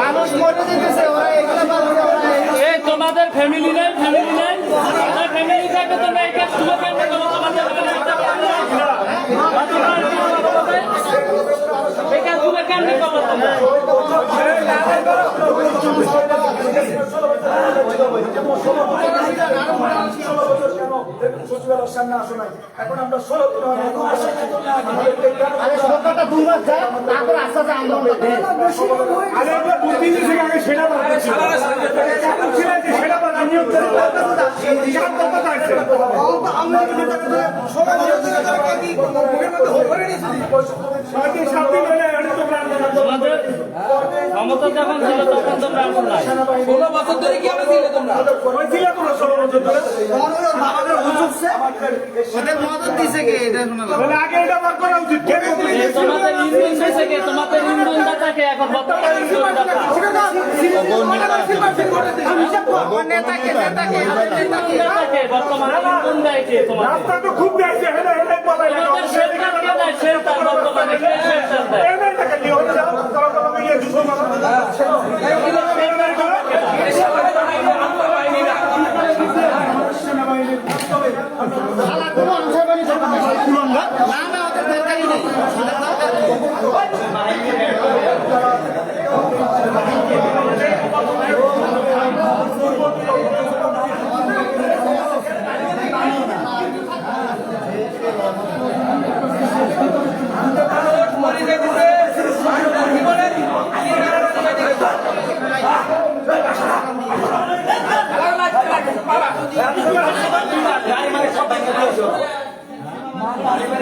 মানুষ তোমাদের ফ্যামিলি নেই ফ্যামিলি নেই তোমার ফ্যামিলি থাকে তোমরা এটা ফেলতে করো তোমাদের ওখানে একটা family আছে। আর তোমরা কি করবে? এটা তুলে কেমনে করবে তোমরা? আরে সরকারটা দুই মাস যায় তারপর আস্তে আস্তে আন্দোলন করে আরে আমরা বুদ্ধি দিয়েছি আগে সেটা ক্ষমতা যখন ছিল তখন তোমরা আসো নাই। ষোলো বছর ধরে কি হবে ছিলে তোমরা? ওই ছিলে তোমরা ষোলো বছর ধরে ওদের মদত দিছে কে? এটা শোনা তাহলে আগে এটা বার করা উচিত কে তোমাদের ইন্ধন দিয়েছে কে? তোমাদের ইন্ধন দাতাকে এখন বর্তমানে ইন্ধন দাতা আমাদের বর্তমানে ইন্ধন দেয় কে? তোমাদের রাস্তা তো খুব দেখছে হেলে হেলে তোমাদের শেল্টার বর্তমানে কে শেল্টার দেয় এমন টাকা নিয়ে হলে যাও তারা তো ইয়ে যুদ্ধ শালা কোনো আনসার বাড়ি যাবে না শালা কুলঙ্গা না না ওদের দরকারই নেই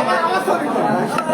আমার ছবি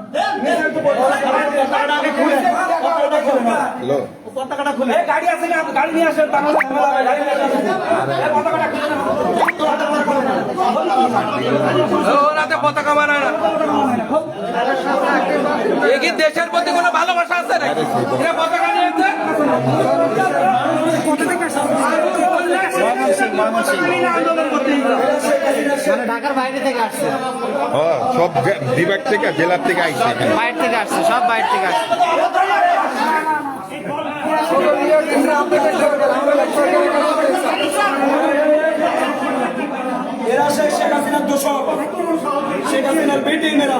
পতাকাটা খুলে গাড়ি আছে না গাড়ি নিয়ে আসেন বাংলাদেশ গাড়ি নিয়ে। পতাকা মানায় দেশের প্রতি কোনো ভালোবাসা আছে নাকি পতাকা নিয়েছে মানে ঢাকার বাইরে থেকে আসছে। হ্যাঁ সব বিভাগ থেকে জেলার থেকে এখানে। বাইরে থেকে আসছে সব বাইরে থেকে আসছে। এরা সেই শেখ হাসিনার দোষক। শেখ হাসিনার বেটি মেয়েরা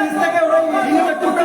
নিচ কাছে ওরা ছিল টুকরো